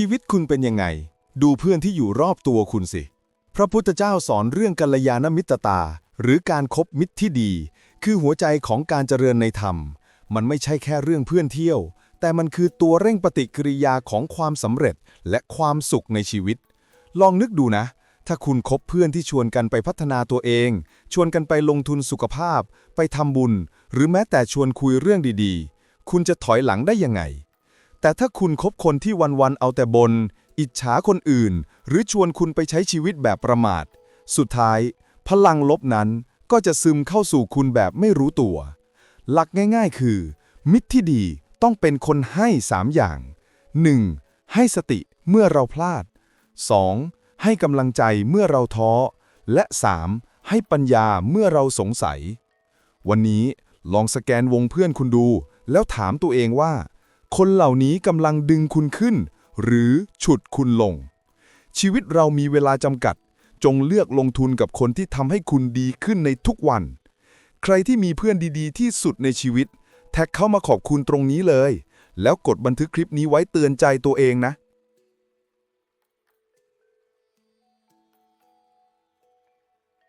ชีวิตคุณเป็นยังไง ดูเพื่อนที่อยู่รอบตัวคุณสิ พระพุทธเจ้าสอนเรื่องกัลยาณมิตรตา หรือการคบมิตรที่ดี คือหัวใจของการเจริญในธรรม มันไม่ใช่แค่เรื่องเพื่อนเที่ยว แต่มันคือตัวเร่งปฏิกิริยาของความสำเร็จและความสุขในชีวิต ลองนึกดูนะ ถ้าคุณคบเพื่อนที่ชวนกันไปพัฒนาตัวเอง ชวนกันไปลงทุนสุขภาพ ไปทำบุญ หรือแม้แต่ชวนคุยเรื่องดีๆ คุณจะถอยหลังได้ยังไง แต่ถ้าคุณคบคนที่วันๆเอาแต่บน อิจฉาคนอื่น หรือชวนคุณไปใช้ชีวิตแบบประมาท สุดท้าย พลังลบนั้นก็จะซึมเข้าสู่คุณแบบไม่รู้ตัว หลักง่ายๆ คือ มิตรที่ดีต้องเป็นคนให้สามอย่าง 1. ให้สติเมื่อเราพลาด 2. ให้กำลังใจเมื่อเราท้อ และ 3. ให้ปัญญาเมื่อเราสงสัย วันนี้ลองสแกนวงเพื่อนคุณดู แล้วถามตัวเองว่า คนเหล่านี้กำลังดึงคุณขึ้น หรือฉุดคุณลง ชีวิตเรามีเวลาจำกัด จงเลือกลงทุนกับคนที่ทำให้คุณดีขึ้นในทุกวัน ใครที่มีเพื่อนดี ๆ ที่สุดในชีวิต แท็กเข้ามาขอบคุณตรงนี้เลย แล้วกดบันทึกคลิปนี้ไว้เตือนใจตัวเองนะ